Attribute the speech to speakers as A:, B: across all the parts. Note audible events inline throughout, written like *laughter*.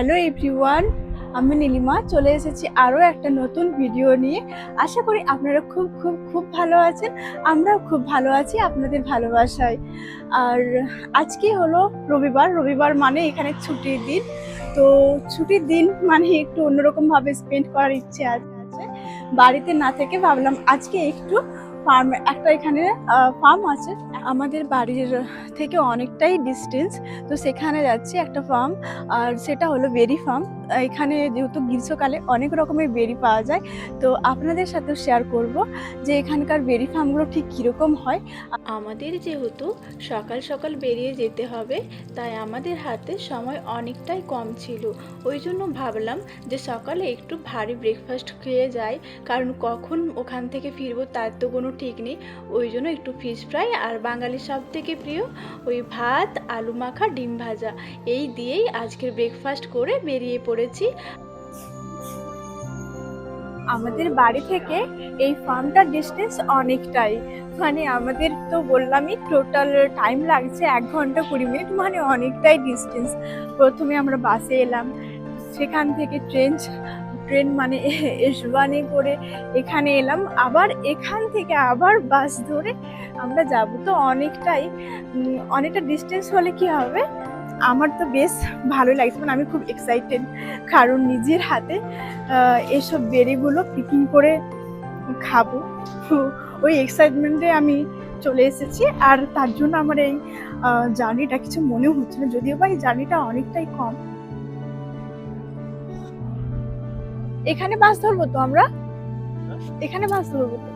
A: Hello everyone, আমি নীলিমা, চলে এসেছি আরও একটা নতুন ভিডিও নিয়ে। আশা করি আপনারা খুব খুব খুব ভালো আছেন, আমরাও খুব ভালো আছি আপনাদের ভালোবাসায়। আর আজকে হলো রবিবার রবিবার মানে এখানে ছুটির দিন। তো ছুটির দিন মানে একটু অন্যরকমভাবে স্পেন্ড করার ইচ্ছে আছে। বাড়িতে না থেকে ভাবলাম আজকে একটু ফার্ম, একটা এখানে ফার্ম আছে। আমাদের বাড়ির থেকে অনেকটাই ডিস্টেন্স তো সেখানে যাচ্ছি একটা ফার্ম, আর সেটা হলো বেরি ফার্ম। এখানে যেহেতু গ্রীষ্মকালে অনেক রকমের বেরি পাওয়া যায়, তো আপনাদের সাথেও শেয়ার করব যে এখানকার বেরি ফার্মগুলো ঠিক কীরকম হয়।
B: আমাদের যেহেতু সকাল সকাল বেরিয়ে যেতে হবে, তাই আমাদের হাতে সময় অনেকটাই কম ছিল। ওই জন্য ভাবলাম যে সকালে একটু ভারী ব্রেকফাস্ট খেয়ে যাই, কারণ কখন ওখান থেকে ফিরবো তার তো কোনো ঠিক নেই। ওই জন্য একটু ফিশ ফ্রাই আর বাঙালির সব থেকে প্রিয় ওই ভাত, আলু মাখা, ডিম ভাজা। এই দিয়েই আজকের ব্রেকফাস্ট করে বেরিয়ে পড়েছি
A: আমাদের বাড়ি থেকে এই ফার্মটার ডিস্টেন্স অনেকটাই। মানে আমাদের তো বললামই টোটাল টাইম লাগছে এক ঘণ্টা কুড়ি মিনিট মানে অনেকটাই ডিস্টেন্স প্রথমে আমরা বাসে এলাম, সেখান থেকে ট্রেন ট্রেন মানে এসবানে করে এখানে এলাম। আবার এখান থেকে আবার বাস ধরে আমরা যাব। তো অনেকটাই অনেকটা ডিস্টেন্স হলে কি হবে? আমার তো বেশ ভালোই লাগছে মানে আমি খুব এক্সাইটেড কারণ নিজের হাতে এসব বেরিগুলো পিকিং করে খাব। ওই এক্সাইটমেন্টে আমি চলে এসেছি আর তার জন্য আমার এই জার্নিটা কিছু মনে হচ্ছে না যদিও বা এই জার্নিটা অনেকটাই কম। এখানে বাস ধরবো তো আমরা? এখানে বাস ধরবো তো?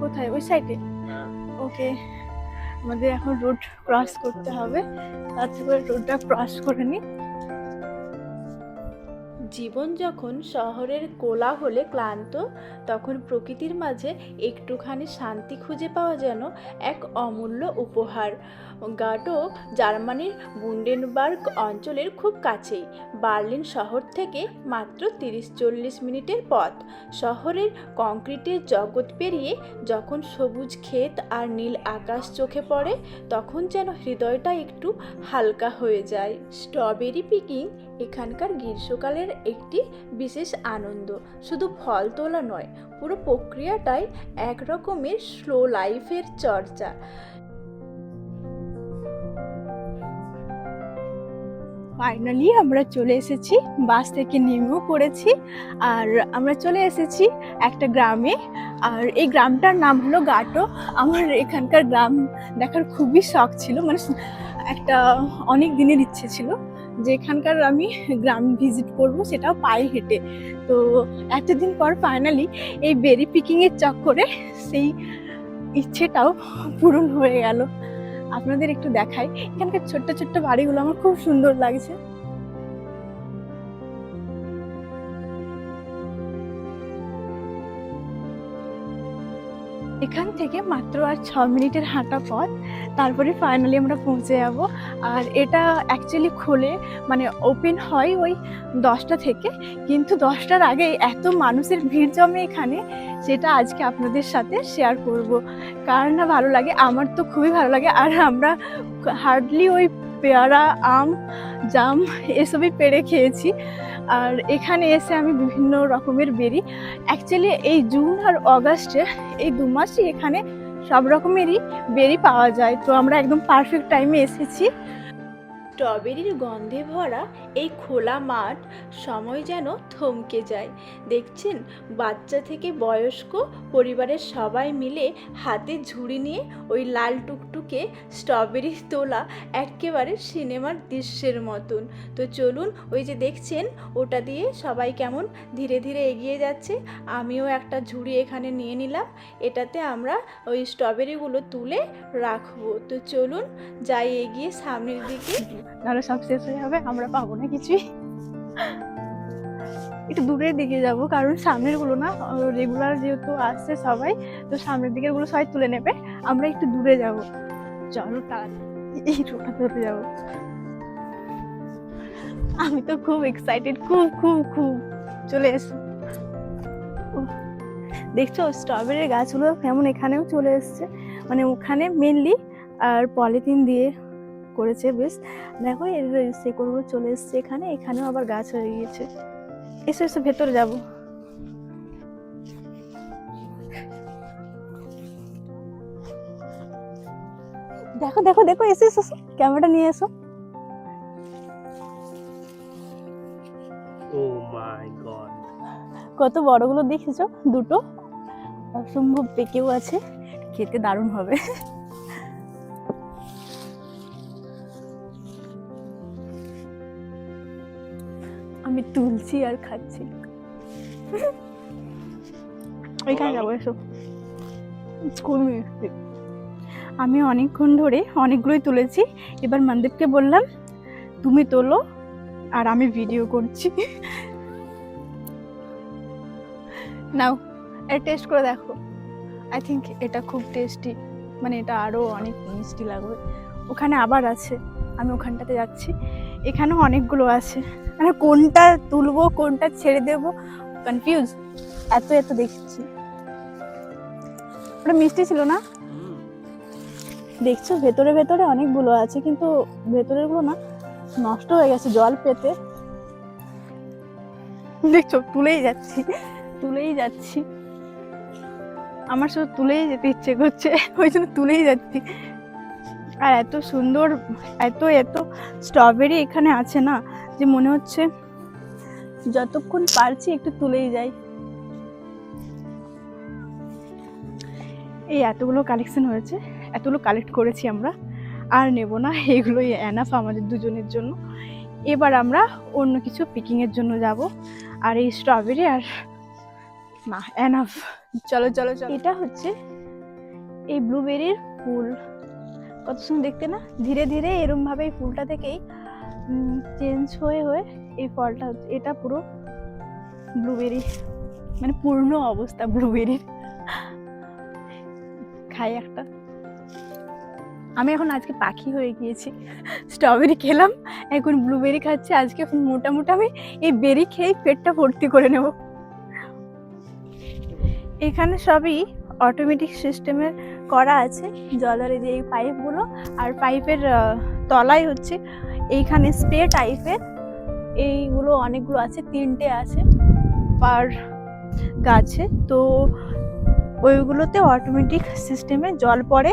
A: কোথায়? ওই সাইডে ওকে আমাদের এখন রোড ক্রস করতে হবে। তার থেকে রোডটা ক্রস করে নিই।
B: জীবন যখন শহরের কোলাহলে ক্লান্ত, তখন প্রকৃতির মাঝে একটুখানি শান্তি খুঁজে পাওয়া যেন এক অমূল্য উপহার। গাটো জার্মানির বুন্ডেনবার্গ অঞ্চলের খুব কাছেই। বার্লিন শহর থেকে মাত্র তিরিশ চল্লিশ মিনিটের পথ। শহরের কংক্রিটের জগৎ পেরিয়ে যখন সবুজ ক্ষেত আর নীল আকাশ চোখে পড়ে, তখন যেন হৃদয়টা একটু হালকা হয়ে যায়। স্ট্রবেরি পিকিং এখানকার গ্রীষ্মকালের একটি বিশেষ আনন্দ। শুধু ফল তোলা নয়, পুরো প্রক্রিয়াটাই এক রকমের স্লো লাইফের চর্চা।
A: ফাইনালি আমরা চলে এসেছি, বাস থেকে নেমেও পড়েছি, আর আমরা চলে এসেছি একটা গ্রামে। আর এই গ্রামটার নাম হলো গাটো। আমার এখানকার গ্রাম দেখার খুবই শখ ছিল মানে একটা অনেক দিনের ইচ্ছে ছিল। যে এখানকার আমি গ্রাম ভিজিট করব সেটাও পায়ে হেঁটে। তো একটা দিন পর ফাইনালি এই বেরি পিকিংয়ের চক্করে সেই ইচ্ছেটাও পূরণ হয়ে গেল। আপনাদের একটু দেখাই। এখানকার ছোট্ট ছোট্ট বাড়িগুলো আমার খুব সুন্দর লাগছে। এখান থেকে মাত্র আর ছ মিনিটের হাঁটা পথ। তারপরে ফাইনালি আমরা পৌঁছে যাব। আর এটা অ্যাকচুয়ালি খোলে মানে ওপেন হয় ওই দশটা থেকে। কিন্তু দশটার আগে এত মানুষের ভিড় জমে এখানে, সেটা আজকে আপনাদের সাথে শেয়ার করব। কার না ভালো লাগে? আমার তো খুবই ভালো লাগে। আর আমরা হার্ডলি ওই পেয়ারা, আম, জাম, এসবই পেড়ে খেয়েছি। আর এখানে এসে আমি বিভিন্ন রকমের বেরি। অ্যাকচুয়ালি এই জুন আর অগাস্টে এই দু মাসই এখানে সব রকমেরই বেরি পাওয়া যায়। তো আমরা একদম পারফেক্ট টাইমে এসেছি।
B: স্ট্রবেরির গন্ধে ভরা এই খোলা মাঠ সময় যেন থমকে যায়। দেখছেন, বাচ্চা থেকে বয়স্ক পরিবারের সবাই মিলে হাতে ঝুড়ি নিয়ে ওই লাল টুকটুকে স্ট্রবেরি তোলা একেবারে সিনেমার দৃশ্যের মতন। তো চলুন ওই যে দেখছেন, ওটা দিয়ে সবাই কেমন ধীরে ধীরে এগিয়ে যাচ্ছে। আমিও একটা ঝুড়ি এখানে নিয়ে নিলাম। এটাতে আমরা ওই স্ট্রবেরিগুলো তুলে রাখব। তো চলুন, যাই এগিয়ে সামনের দিকে।
A: নাহলে সব শেষ হয়ে যাবে, আমরা পাবো না কিছুই। একটু দূরের দিকে যাব, কারণ সামনেরগুলো না রেগুলার যেহেতু আসছে সবাই, তো সামনের দিকেরগুলো সবাই তুলে নেবে, আমরা একটু দূরে যাব। চলো তাড়াতাড়ি এই রোডটা ধরে যাব। আমি তো খুব এক্সাইটেড খুব খুব খুব। চলে এসো। দেখছ স্ট্রবেরির গাছগুলো কেমন এখানেও চলে এসছে। মানে ওখানে মেনলি আর পলিথিন দিয়ে করেছে বেশ। দেখো এর শেকড়গুলো চলে এসছে এখানে এখানেও আবার গাছ হয়ে গিয়েছে। এসো এসো ভেতরে যাব। দেখো দেখো দেখো এসে এসো এসো। ক্যামেরাটা নিয়ে এসো।
C: Oh my God.
A: কত বড়গুলো দেখেছ? দুটো। অসম্ভব পেকেও আছে। খেতে দারুণ হবে। আমি তুলছি আর খাচ্ছি। এখানে যাব, এসো। মিষ্টি। আমি অনেকক্ষণ ধরে অনেকগুলোই তুলেছি। এবার মন্দিরকে বললাম, তুমি তোলো আর আমি ভিডিও করছি। নাও এটা টেস্ট করে দেখো। আই থিঙ্ক এটা খুব টেস্টি মানে এটা আরও অনেক মিষ্টি লাগবে। ওখানে আবার আছে। আমি ওখানটাতে যাচ্ছি। এখানেও অনেকগুলো আছে। মানে কোনটা তুলবো, কোনটা ছেড়ে দেবো কনফিউজ এত এত দেখছি। ওটা মিষ্টি ছিল না? দেখছ, ভেতরে ভেতরে অনেকগুলো আছে, কিন্তু ভেতরেরগুলো না নষ্ট হয়ে গেছে জল পেতে। দেখছ, তুলেই যাচ্ছি তুলেই যাচ্ছি। আমার শুধু তুলেই যেতে ইচ্ছে করছে, ওই জন্য তুলেই যাচ্ছি। আর এত সুন্দর, এত এত স্ট্রবেরি এখানে আছে না যে মনে হচ্ছে যতক্ষণ পারছি একটু তুলেই যাই। এই এতগুলো কালেকশন হয়েছে, এতগুলো কালেক্ট করেছি আমরা, আর নেব না, এগুলোই এনাফ আমাদের দুজনের জন্য। এবার আমরা অন্য কিছু পিকিংয়ের জন্য যাব, আর এই স্ট্রবেরি আর না এনাফ চলো চলো চলো। এটা হচ্ছে এই ব্লুবেরির ফুল। কত সুন্দর দেখতে না? ধীরে ধীরে এরম ভাবে এই ফুলটা থেকেই চেঞ্জ হয়ে হয়ে এই ফলটা হচ্ছে, এটা পুরো ব্লুবেরি মানে পূর্ণ অবস্থা ব্লুবেরির খাই একটা। আমি এখন আজকে পাখি হয়ে গিয়েছি স্ট্রবেরি খেলাম, এখন ব্লুবেরি খাচ্ছি, আজকে এখন মোটামুটি আমি এই বেরি খেয়েই পেটটা ভর্তি করে নেব। এখানে সবই অটোমেটিক সিস্টেমের করা আছে জলের যে এই পাইপগুলো। আর পাইপের তলায় হচ্ছে এইখানে স্প্রে টাইপের এইগুলো অনেকগুলো আছে, তিনটে আছে পার গাছে। তো ওইগুলোতে অটোমেটিক সিস্টেমে জল পড়ে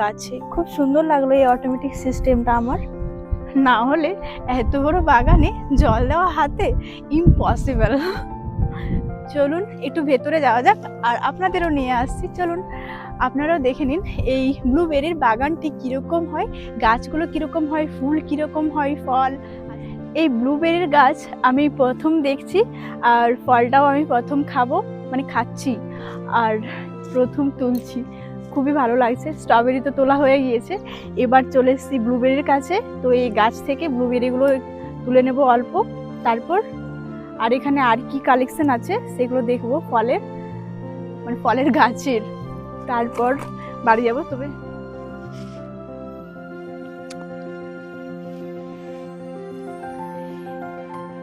A: গাছে। খুব সুন্দর লাগল এই অটোমেটিক সিস্টেমটা আমার। না হলে এত বড় বাগানে জল দেওয়া হাতে ইম্পসিবল চলুন একটু ভেতরে যাওয়া যাক, আর আপনাদেরও নিয়ে আসছি। চলুন, আপনারাও দেখে নিন এই ব্লুবেরির বাগানটি কীরকম হয়, গাছগুলো কীরকম হয়, ফুল কীরকম হয়, ফল। এই ব্লুবেরির গাছ আমি প্রথম দেখছি, আর ফলটাও আমি প্রথম খাব মানে খাচ্ছি, আর প্রথম তুলছি। খুবই ভালো লাগছে স্ট্রবেরি তো তোলা হয়ে গিয়েছে। এবার চলে এসেছি ব্লুবেরির কাছে, তো এই গাছ থেকে ব্লুবেরিগুলো তুলে নেব অল্প, তারপর আর এখানে আর কি কালেকশন আছে সেগুলো দেখব ফলের মানে ফলের গাছের। তারপর বাড়ি যাব, তবে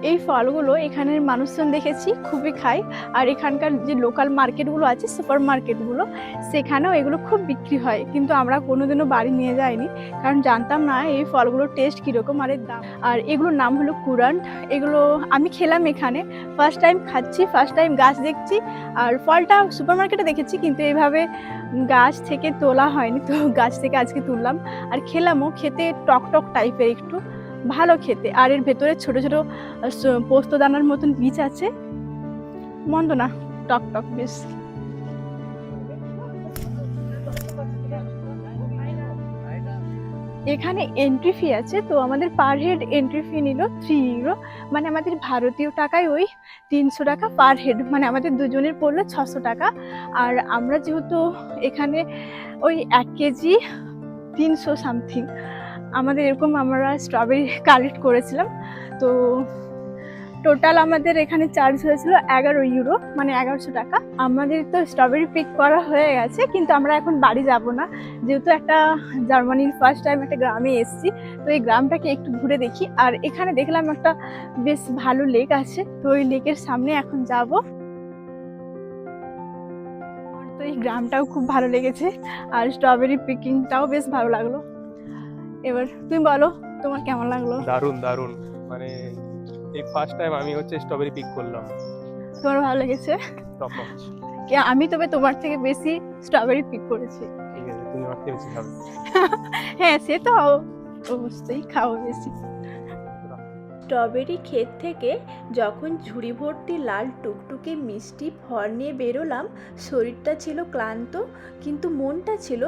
A: এই ফলগুলো এখানের মানুষজন দেখেছি, খুবই খায়। আর এখানকার যে লোকাল মার্কেটগুলো আছে সুপার মার্কেটগুলো সেখানেও এগুলো খুব বিক্রি হয়। কিন্তু আমরা কোনোদিনও বাড়ি নিয়ে যাইনি, কারণ জানতাম না এই ফলগুলোর টেস্ট কীরকম আর এর দাম। আর এগুলোর নাম হলো কুরান্ট এগুলো আমি খেলাম এখানে। ফার্স্ট টাইম খাচ্ছি ফার্স্ট টাইম গাছ দেখছি। আর ফলটা সুপার মার্কেটে দেখেছি, কিন্তু এইভাবে গাছ থেকে তোলা হয়নি। তো গাছ থেকে আজকে তুললাম। আর খেলামও, খেতে টক টক টাইপের একটু। ভালো খেতে। আর এর ভেতরে ছোট ছোট পোস্ত দানার মতন বীজ আছে। মন্দ না, টক টক বেশ। এখানে এন্ট্রি ফি আছে, তো আমাদের পার হেড এন্ট্রি ফি নিল থ্রি ইউরো মানে আমাদের ভারতীয় টাকায় ওই তিনশো টাকা পার হেড মানে আমাদের দুজনের পড়ল ছশো টাকা। আর আমরা যেহেতু এখানে ওই এক কেজি তিনশো সামথিং আমাদের এরকম আমরা স্ট্রবেরি কালেক্ট করেছিলাম। তো টোটাল আমাদের এখানে চার্জ হয়েছিল এগারো ইউরো মানে এগারোশো টাকা। আমাদের তো স্ট্রবেরি পিক করা হয়ে গেছে, কিন্তু আমরা এখন বাড়ি যাব না। যেহেতু একটা জার্মানির ফার্স্ট টাইম একটা গ্রামে এসেছি, তো এই গ্রামটাকে একটু ঘুরে দেখি। আর এখানে দেখলাম একটা বেশ ভালো লেক আছে, তো ওই লেকের সামনে এখন যাব। তো এই গ্রামটাও খুব ভালো লেগেছে, আর স্ট্রবেরি পিকিংটাও বেশ ভালো লাগল। এবার তুমি বলো তোমার কেমন লাগল?
C: দারুণ দারুণ। মানে এই ফার্স্ট টাইম আমি হচ্ছে স্ট্রবেরি পিক করলাম।
A: তোমার ভালো লেগেছে?
C: টপ নচ
A: কি আমি তবে তোমার থেকে বেশি স্ট্রবেরি পিক করেছি।
C: ঠিক আছে তুমি আমার থেকে বেশি খাবে। *laughs*
A: হ্যাঁ সে তো অবশ্যই খাও বেশি।
B: স্ট্রবেরি ক্ষেত থেকে যখন ঝুড়ি ভর্তি লাল টুকটুকে মিষ্টি ফল নিয়ে বেরোলাম, শরীরটা ছিল ক্লান্ত, কিন্তু মনটা ছিল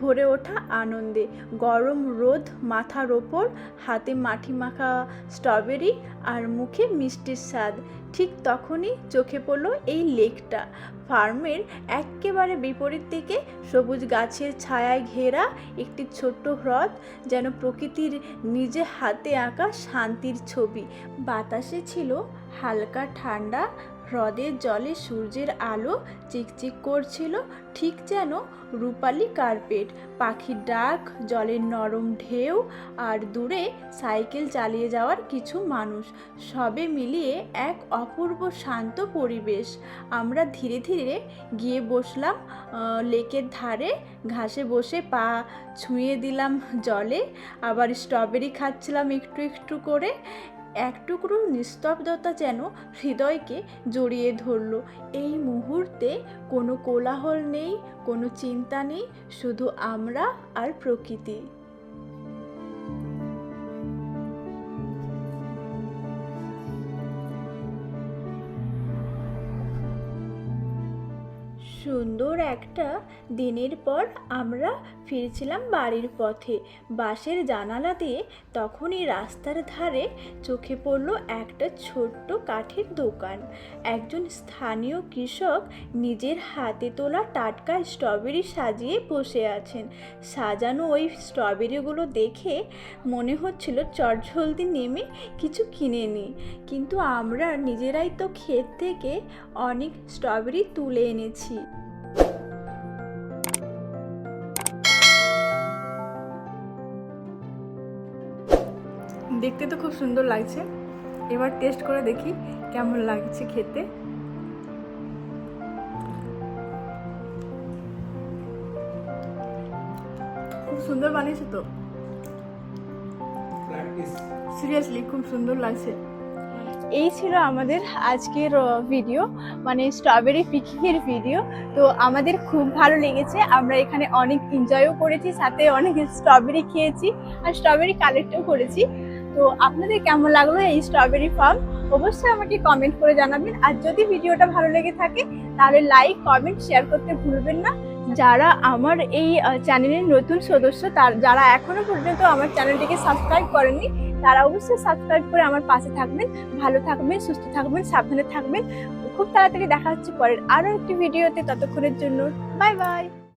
B: ভরে ওঠা আনন্দে। গরম রোদ মাথার ওপর, হাতে মাটি মাখা স্ট্রবেরি আর মুখে মিষ্টির স্বাদ। ঠিক তখনই চোখে পড়ল এই লেকটা। ফার্মের একেবারে বিপরীত দিকে সবুজ গাছের ছায়ায় ঘেরা একটি ছোট্ট হ্রদ যেন প্রকৃতির নিজে হাতে আঁকা শান্তির ছবি। বাতাসে ছিল হালকা ঠান্ডা হ্রদের জলে সূর্যের আলো চিকচিক করছিল, ঠিক যেন রূপালি কার্পেট। পাখির ডাক, জলের নরম ঢেউ আর দূরে সাইকেল চালিয়ে যাওয়ার কিছু মানুষ। সবে মিলিয়ে এক অপূর্ব শান্ত পরিবেশ। আমরা ধীরে ধীরে গিয়ে বসলাম লেকের ধারে। ঘাসে বসে পা ছুঁয়ে দিলাম জলে। আবার স্ট্রবেরি খাচ্ছিলাম একটু একটু করে। এক টুকরো নিস্তব্ধতা যেন হৃদয়কে জড়িয়ে ধরল। এই মুহূর্তে কোনো কোলাহল নেই, কোনো চিন্তা নেই, শুধু আমরা আর প্রকৃতি। সুন্দর একটা দিনের পর আমরা ফিরছিলাম বাড়ির পথে। বাসের জানালা দিয়ে তখনই রাস্তার ধারে চোখে পড়ল একটা ছোট্ট কাঠের দোকান। একজন স্থানীয় কৃষক নিজের হাতে তোলা টাটকা স্ট্রবেরি সাজিয়ে বসে আছেন। সাজানো ওই স্ট্রবেরিগুলো দেখে মনে হচ্ছিল চটজলদি নেমে কিছু কিনে নিই কিন্তু আমরা নিজেরাই তো ক্ষেত থেকে অনেক স্ট্রবেরি তুলে এনেছি।
A: দেখতে তো খুব সুন্দর লাগছে। এবার টেস্ট করে দেখি কেমন লাগছে খেতে। খুব সুন্দর বানিয়েছে তো। সিরিয়াসলি খুব সুন্দর লাগছে। এই ছিল আমাদের আজকের ভিডিও মানে স্ট্রবেরি পিকিংয়ের ভিডিও তো আমাদের খুব ভালো লেগেছে। আমরা এখানে অনেক এনজয়ও করেছি সাথে অনেক স্ট্রবেরি খেয়েছি। আর স্ট্রবেরি কালেক্টও করেছি। তো আপনাদের কেমন লাগল এই স্ট্রবেরি ফার্ম অবশ্যই আমাকে কমেন্ট করে জানাবেন। আর যদি ভিডিওটা ভালো লেগে থাকে, তাহলে লাইক কমেন্ট শেয়ার করতে ভুলবেন না। যারা আমার এই চ্যানেলের নতুন সদস্য, তার, যারা এখনও পর্যন্ত আমার চ্যানেলটিকে সাবস্ক্রাইব করেননি, তারা অবশ্যই সাবস্ক্রাইব করে আমার পাশে থাকবেন। ভালো থাকবেন, সুস্থ থাকবেন, সাবধানে থাকবেন। খুব তাড়াতাড়ি দেখা হচ্ছে পরের আরও একটি ভিডিওতে ততক্ষণের জন্য বাই বাই